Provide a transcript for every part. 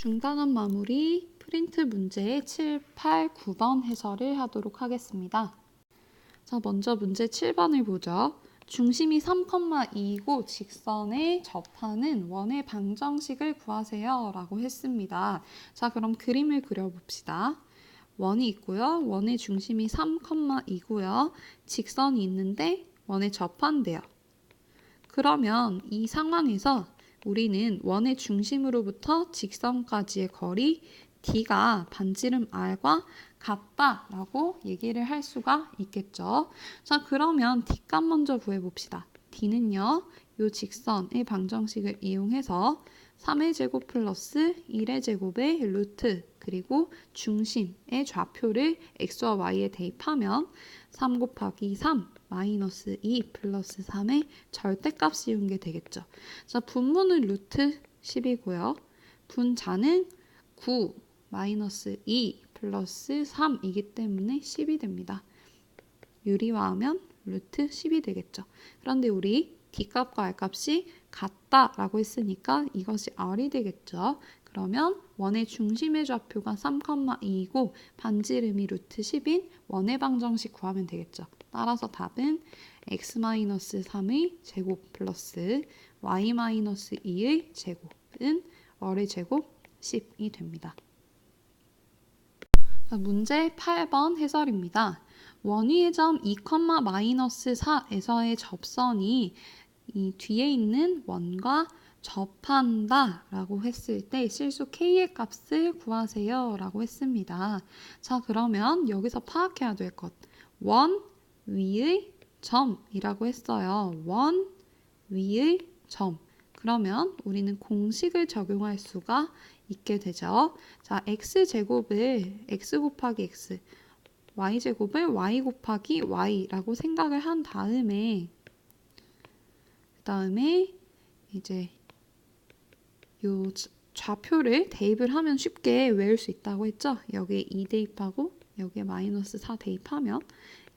중단한 마무리 프린트 문제 7, 8, 9번 해설을 하도록 하겠습니다. 자, 먼저 문제 7번을 보죠. 중심이 3,2이고 직선에 접하는 원의 방정식을 구하세요 라고 했습니다. 자, 그럼 그림을 그려봅시다. 원이 있고요. 원의 중심이 3,2고요. 직선이 있는데 원에 접한대요. 그러면 이 상황에서 우리는 원의 중심으로부터 직선까지의 거리 D가 반지름 R과 같다라고 얘기를 할 수가 있겠죠. 자, 그러면 D값 먼저 구해 봅시다. D는요, 이 직선의 방정식을 이용해서 3의 제곱 플러스 1의 제곱의 루트 그리고 중심의 좌표를 x와 y에 대입하면 3 곱하기 3 마이너스 2 플러스 3의 절대값 씌운 게 되겠죠. 자, 분모는 루트 10이고요. 분자는 9 마이너스 2 플러스 3이기 때문에 10이 됩니다. 유리화하면 루트 10이 되겠죠. 그런데 우리 D값과 R값이 같다라고 했으니까 이것이 R이 되겠죠. 그러면 원의 중심의 좌표가 3,2이고 반지름이 루트 10인 원의 방정식 구하면 되겠죠. 따라서 답은 x-3의 제곱 플러스 y-2의 제곱은 월의 제곱 10이 됩니다. 문제 8번 해설입니다. 원위의 점 2,-4에서의 접선이 이 뒤에 있는 원과 접한다 라고 했을 때 실수 k의 값을 구하세요 라고 했습니다. 자 그러면 여기서 파악해야 될 것. 원 위의 점이라고 했어요. 원 위의 점. 그러면 우리는 공식을 적용할 수가 있게 되죠. 자, x제곱을 x 곱하기 x, y제곱을 y 곱하기 y라고 생각을 한 다음에 그 다음에 이제 요 좌표를 대입을 하면 쉽게 외울 수 있다고 했죠. 여기에 2 대입하고 여기에 마이너스 4 대입하면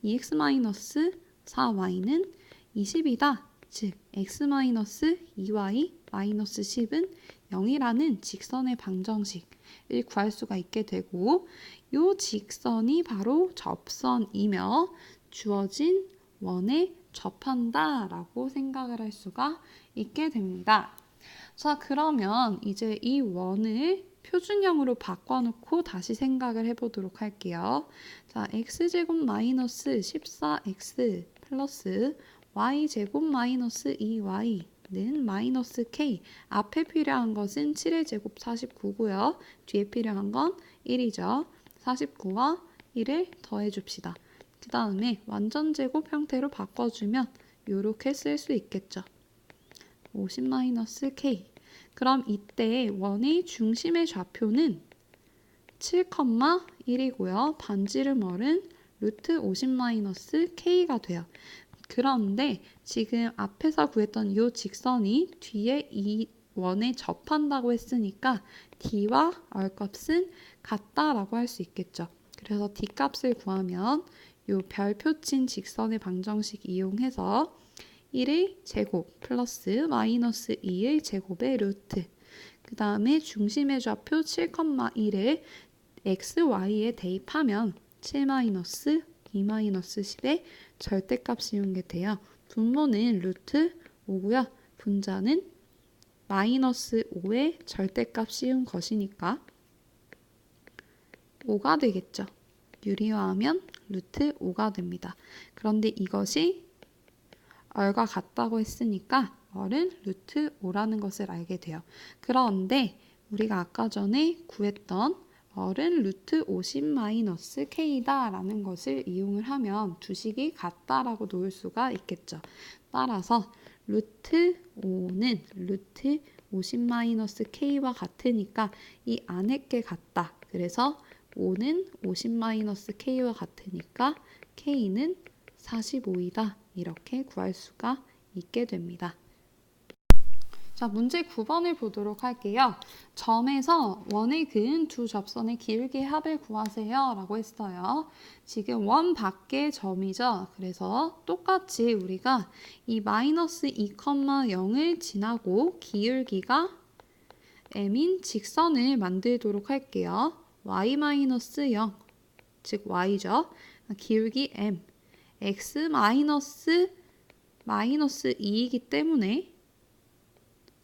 2x 마이너스 4y는 20이다. 즉 x 마이너스 2y 마이너스 10은 0이라는 직선의 방정식을 구할 수가 있게 되고 이 직선이 바로 접선이며 주어진 원에 접한다라고 생각을 할 수가 있게 됩니다. 자, 그러면 이제 이 원을 표준형으로 바꿔놓고 다시 생각을 해보도록 할게요. 자, x제곱 마이너스 14x 플러스 y제곱 마이너스 2y는 마이너스 k. 앞에 필요한 것은 7의 제곱 49고요. 뒤에 필요한 건 1이죠. 49와 1을 더해줍시다. 그 다음에 완전 제곱 형태로 바꿔주면 이렇게 쓸 수 있겠죠. 50-k. 그럼 이때 원의 중심의 좌표는 7,1이고요. 반지름월은 루트 50-k가 돼요. 그런데 지금 앞에서 구했던 이 직선이 뒤에 이 원에 접한다고 했으니까 d와 r 값은 같다라고 할 수 있겠죠. 그래서 d 값을 구하면 이 별표 친 직선의 방정식 이용해서 1의 제곱 플러스 마이너스 2의 제곱의 루트 그 다음에 중심의 좌표 7,1을 x, y에 대입하면 7 마이너스 2 마이너스 10의 절대값 씌운 게 돼요. 분모는 루트 5고요. 분자는 마이너스 5의 절대값 씌운 것이니까 5가 되겠죠. 유리화하면 루트 5가 됩니다. 그런데 이것이 얼과 같다고 했으니까 얼은 루트 5라는 것을 알게 돼요. 그런데 우리가 아까 전에 구했던 얼은 루트 50 마이너스 k다 라는 것을 이용을 하면 두 식이 같다라고 놓을 수가 있겠죠. 따라서 루트 5는 루트 50 마이너스 k와 같으니까 이 안에 게 같다. 그래서 5는 50 마이너스 k와 같으니까 k는 45이다. 이렇게 구할 수가 있게 됩니다. 자, 문제 9번을 보도록 할게요. 점에서 원의 그은 두 접선의 길게 합을 구하세요. 라고 했어요. 지금 원 밖의 점이죠. 그래서 똑같이 우리가 이 마이너스 2,0을 지나고 기울기가 m인 직선을 만들도록 할게요. y-0, 즉 y죠. 기울기 m, x 마이너스 마이너스 2이기 때문에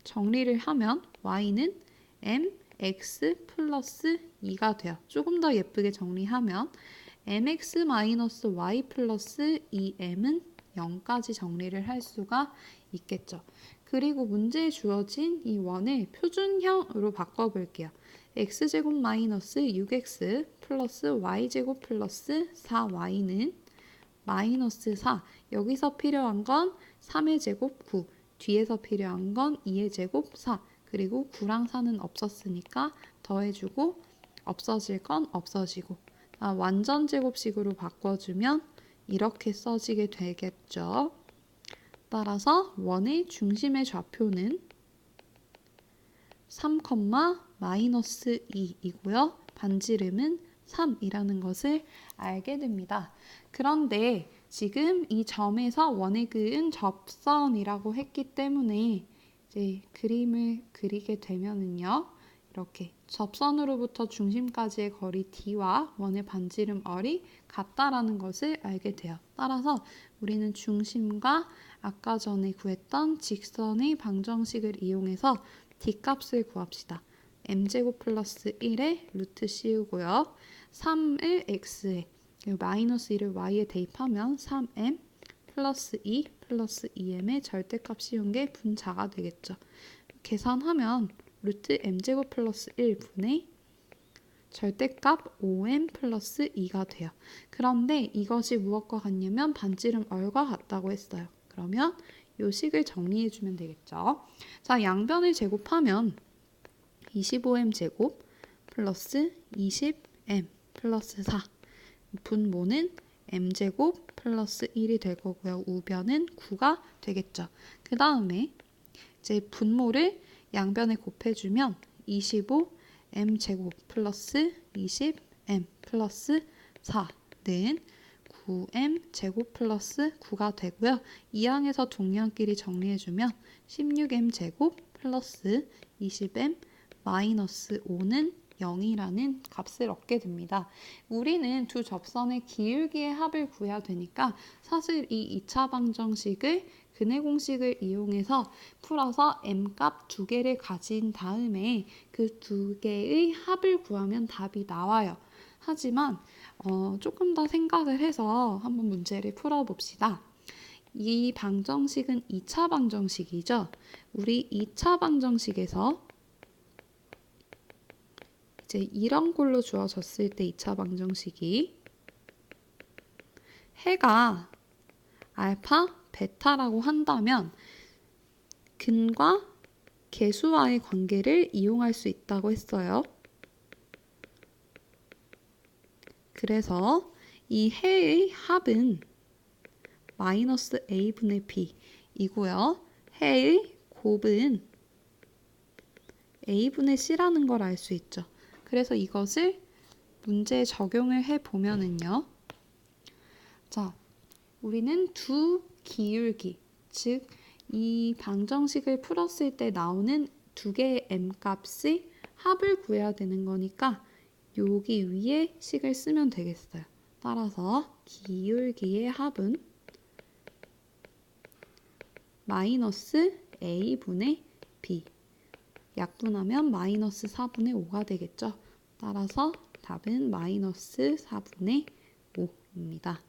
정리를 하면 y는 mx 플러스 2가 돼요. 조금 더 예쁘게 정리하면 mx 마이너스 y 플러스 2m은 0까지 정리를 할 수가 있겠죠. 그리고 문제에 주어진 이 원을 표준형으로 바꿔볼게요. x제곱 마이너스 6x 플러스 y제곱 플러스 4y는 마이너스 4. 여기서 필요한 건 3의 제곱 9. 뒤에서 필요한 건 2의 제곱 4. 그리고 9랑 4는 없었으니까 더해주고 없어질 건 없어지고 아, 완전 제곱식으로 바꿔주면 이렇게 써지게 되겠죠. 따라서 원의 중심의 좌표는 3, 마이너스 2이고요. 반지름은 3이라는 것을 알게 됩니다. 그런데 지금 이 점에서 원을 그은 접선이라고 했기 때문에 이제 그림을 그리게 되면은요. 이렇게 접선으로부터 중심까지의 거리 d와 원의 반지름 r이 같다라는 것을 알게 돼요. 따라서 우리는 중심과 아까 전에 구했던 직선의 방정식을 이용해서 d 값을 구합시다. m제곱 플러스 1에 루트 씌우고요. 3을 x에 마이너스 1을 y에 대입하면 3m 플러스 2 플러스 2m의 절대값 씌운 게 분자가 되겠죠. 계산하면 루트 m제곱 플러스 1분의 절대값 5m 플러스 2가 돼요. 그런데 이것이 무엇과 같냐면 반지름 얼과 같다고 했어요. 그러면 요 식을 정리해 주면 되겠죠. 자, 양변을 제곱하면 25m 제곱 플러스 20m 플러스 4 분모는 m제곱 플러스 1이 될 거고요. 우변은 9가 되겠죠. 그 다음에 이제 분모를 양변에 곱해주면 25 m제곱 플러스 20m 플러스 4는 9m 제곱 플러스 9가 되고요. 이 항에서 동량끼리 정리해주면 16m 제곱 플러스 20m 마이너스 5는 0이라는 값을 얻게 됩니다. 우리는 두 접선의 기울기의 합을 구해야 되니까 사실 이 2차 방정식을 근해 공식을 이용해서 풀어서 m값 두 개를 가진 다음에 그 두 개의 합을 구하면 답이 나와요. 하지만 어, 조금 더 생각을 해서 한번 문제를 풀어봅시다. 이 방정식은 2차 방정식이죠. 우리 2차 방정식에서 이제 이런 꼴로 주어졌을 때 2차 방정식이 해가 알파, 베타라고 한다면 근과 개수와의 관계를 이용할 수 있다고 했어요. 그래서 이 해의 합은 마이너스 a분의 b이고요. 해의 곱은 a분의 c라는 걸 알 수 있죠. 그래서 이것을 문제에 적용을 해 보면은요. 자, 우리는 두 기울기, 즉 이 방정식을 풀었을 때 나오는 두 개의 m 값의 합을 구해야 되는 거니까 여기 위에 식을 쓰면 되겠어요. 따라서 기울기의 합은 마이너스 a분의 b 약분하면 마이너스 4분의 5가 되겠죠. 따라서 답은 마이너스 4분의 5입니다.